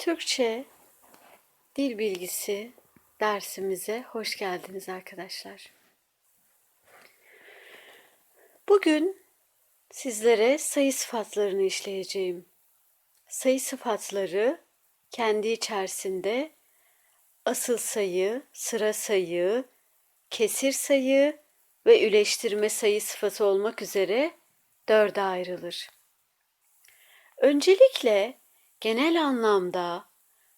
Türkçe dil bilgisi dersimize hoş geldiniz arkadaşlar. Bugün sizlere sayı sıfatlarını işleyeceğim. Sayı sıfatları kendi içerisinde asıl sayı, sıra sayı, kesir sayı ve üleştirme sayı sıfatı olmak üzere dörde ayrılır. Öncelikle genel anlamda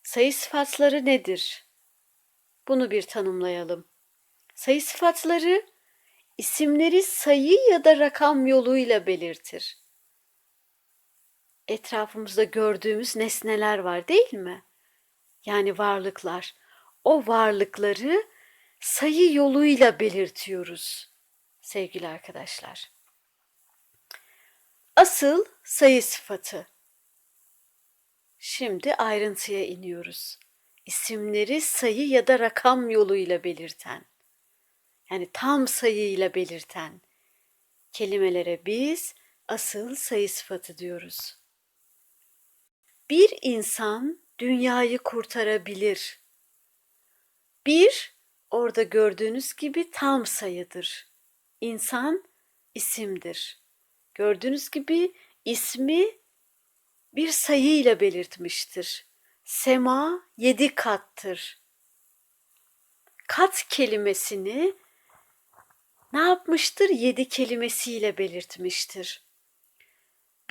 sayı sıfatları nedir? Bunu bir tanımlayalım. Sayı sıfatları isimleri sayı ya da rakam yoluyla belirtir. Etrafımızda gördüğümüz nesneler var değil mi? Yani varlıklar. O varlıkları sayı yoluyla belirtiyoruz sevgili arkadaşlar. Asıl sayı sıfatı. Şimdi ayrıntıya iniyoruz. İsimleri sayı ya da rakam yoluyla belirten, yani tam sayıyla belirten kelimelere biz asıl sayı sıfatı diyoruz. Bir insan dünyayı kurtarabilir. Bir, orada gördüğünüz gibi tam sayıdır. İnsan isimdir. Gördüğünüz gibi ismi bir sayıyla belirtmiştir. Sema yedi kattır. Kat kelimesini ne yapmıştır? Yedi kelimesiyle belirtmiştir.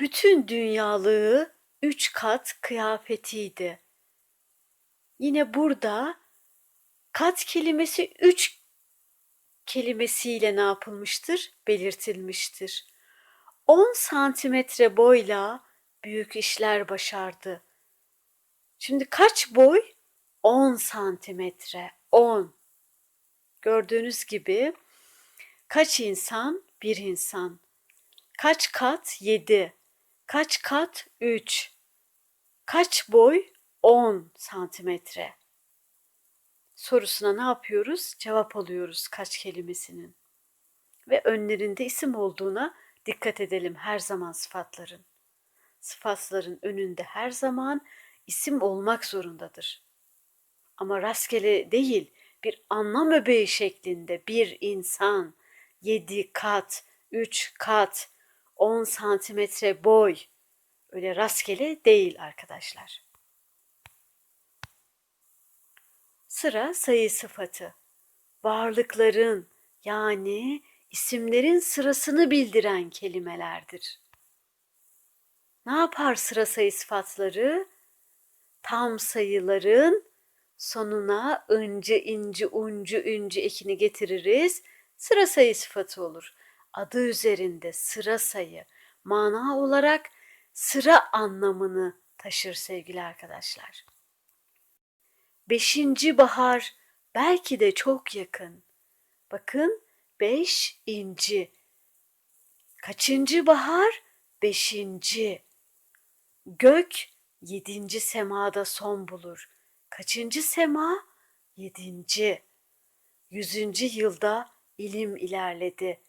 Bütün dünyalığı üç kat kıyafetiydi. Yine burada kat kelimesi üç kelimesiyle ne yapılmıştır? Belirtilmiştir. 10 santimetre boyla büyük işler başardı. Şimdi kaç boy? 10 santimetre. 10. Gördüğünüz gibi kaç insan? Bir insan. Kaç kat? 7. Kaç kat? 3. Kaç boy? 10 santimetre. Sorusuna ne yapıyoruz? Cevap alıyoruz kaç kelimesinin. Ve önlerinde isim olduğuna dikkat edelim her zaman sıfatların sıfatların önünde her zaman isim olmak zorundadır. Ama rastgele değil, bir anlam öbeği şeklinde bir insan, yedi kat, üç kat, on santimetre boy, öyle rastgele değil arkadaşlar. Sıra sayı sıfatı. Varlıkların yani isimlerin sırasını bildiren kelimelerdir. Ne yapar sıra sayı sıfatları? Tam sayıların sonuna ıncı, inci, uncu, üncü ekini getiririz. Sıra sayı sıfatı olur. Adı üzerinde sıra sayı, mana olarak sıra anlamını taşır sevgili arkadaşlar. Beşinci bahar belki de çok yakın. Bakın beş inci. Kaçıncı bahar? Beşinci. Gök yedinci semada son bulur. Kaçıncı sema? Yedinci. Yüzüncü yılda ilim ilerledi.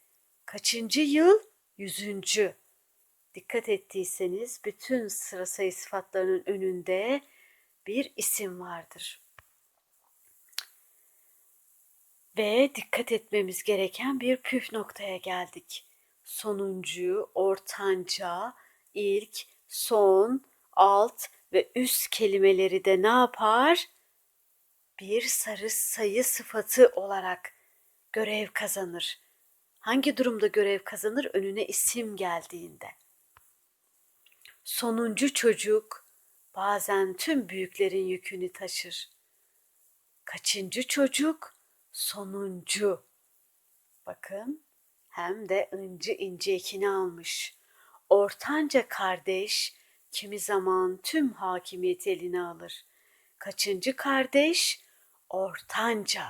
Kaçıncı yıl? Yüzüncü. Dikkat ettiyseniz bütün sıra sayı sıfatlarının önünde bir isim vardır. Ve dikkat etmemiz gereken bir püf noktaya geldik. Sonuncu, ortanca, ilk, son, alt ve üst kelimeleri de ne yapar? Bir sarı sayı sıfatı olarak görev kazanır. Hangi durumda görev kazanır? Önüne isim geldiğinde. Sonuncu çocuk bazen tüm büyüklerin yükünü taşır. Kaçıncı çocuk? Sonuncu. Bakın hem de incı ince ekini almış ortanca kardeş kimi zaman tüm hakimiyeti eline alır. Kaçıncı kardeş? Ortanca.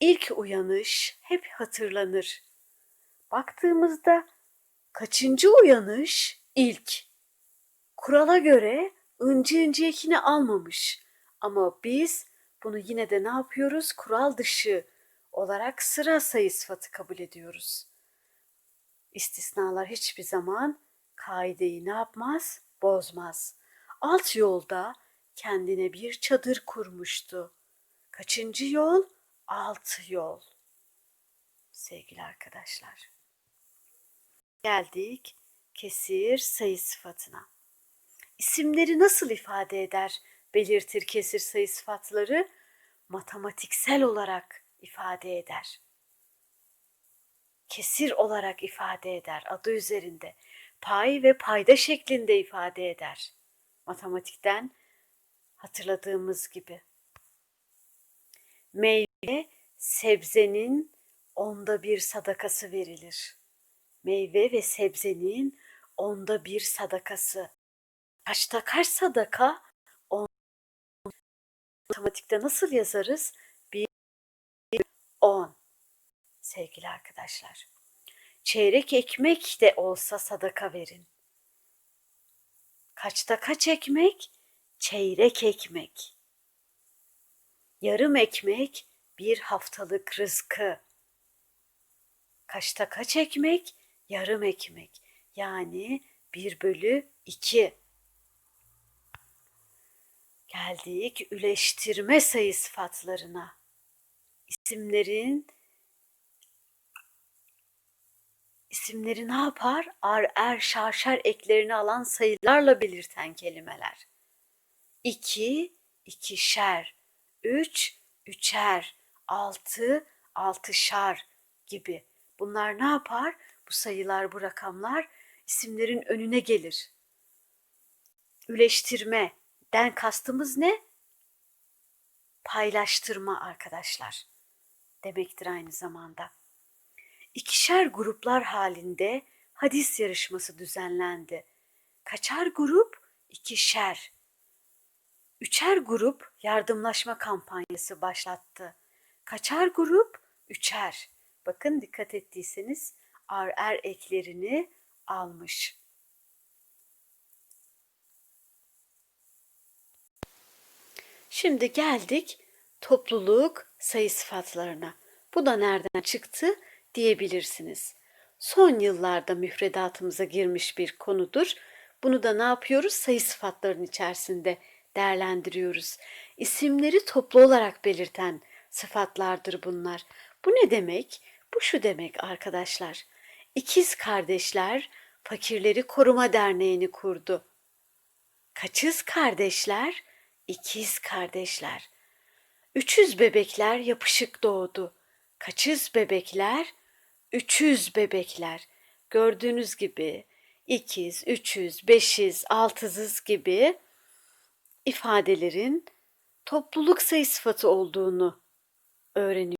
İlk uyanış hep hatırlanır. Baktığımızda kaçıncı uyanış? İlk. Kurala göre ıncı ıncı ekini almamış. Ama biz bunu yine de ne yapıyoruz? Kural dışı olarak sıra sayı sıfatı kabul ediyoruz. İstisnalar hiçbir zaman kaideyi ne yapmaz? bozmaz. Alt yolda kendine bir çadır kurmuştu. Kaçıncı yol? Altı yol. Sevgili arkadaşlar. Geldik kesir sayı sıfatına. İsimleri nasıl ifade eder, belirtir kesir sayı sıfatları? Matematiksel olarak ifade eder. Kesir olarak ifade eder adı üzerinde. Pay ve payda şeklinde ifade eder. Matematikten hatırladığımız gibi. Meyve, sebzenin onda bir sadakası verilir. Meyve ve sebzenin onda bir sadakası. Kaçta kaç sadaka? On. Matematikte nasıl yazarız? Bir, on. Sevgili arkadaşlar. Çeyrek ekmek de olsa sadaka verin. Kaçta kaç ekmek? Çeyrek ekmek. Yarım ekmek bir haftalık rızkı. Kaçta kaç ekmek? Yarım ekmek. Yani bir bölü iki. Geldik üleştirme sayı sıfatlarına. İsimlerin isimleri ne yapar? Ar, er, şarşar eklerini alan sayılarla belirten kelimeler. İki, ikişer, üç, üçer, altı, altışar gibi. Bunlar ne yapar? Bu sayılar, bu rakamlar isimlerin önüne gelir. Üleştirmeden kastımız ne? Paylaştırma arkadaşlar demektir aynı zamanda. İkişer gruplar halinde hadis yarışması düzenlendi. Kaçar grup? İkişer. Üçer grup yardımlaşma kampanyası başlattı. Kaçar grup? Üçer. Bakın dikkat ettiyseniz ar er eklerini almış. Şimdi geldik topluluk sayı sıfatlarına. Bu da nereden çıktı diyebilirsiniz. Son yıllarda müfredatımıza girmiş bir konudur. Bunu da ne yapıyoruz? Sayı sıfatlarının içerisinde değerlendiriyoruz. İsimleri toplu olarak belirten sıfatlardır bunlar. Bu ne demek? Bu şu demek arkadaşlar. İkiz kardeşler Fakirleri Koruma Derneği'ni kurdu. Kaçız kardeşler? İkiz kardeşler. Üçüz bebekler yapışık doğdu. Kaçız bebekler? Üçüz bebekler. Gördüğünüz gibi ikiz, üçüz, beşiz, altızız gibi ifadelerin topluluk sayı sıfatı olduğunu öğreniyoruz.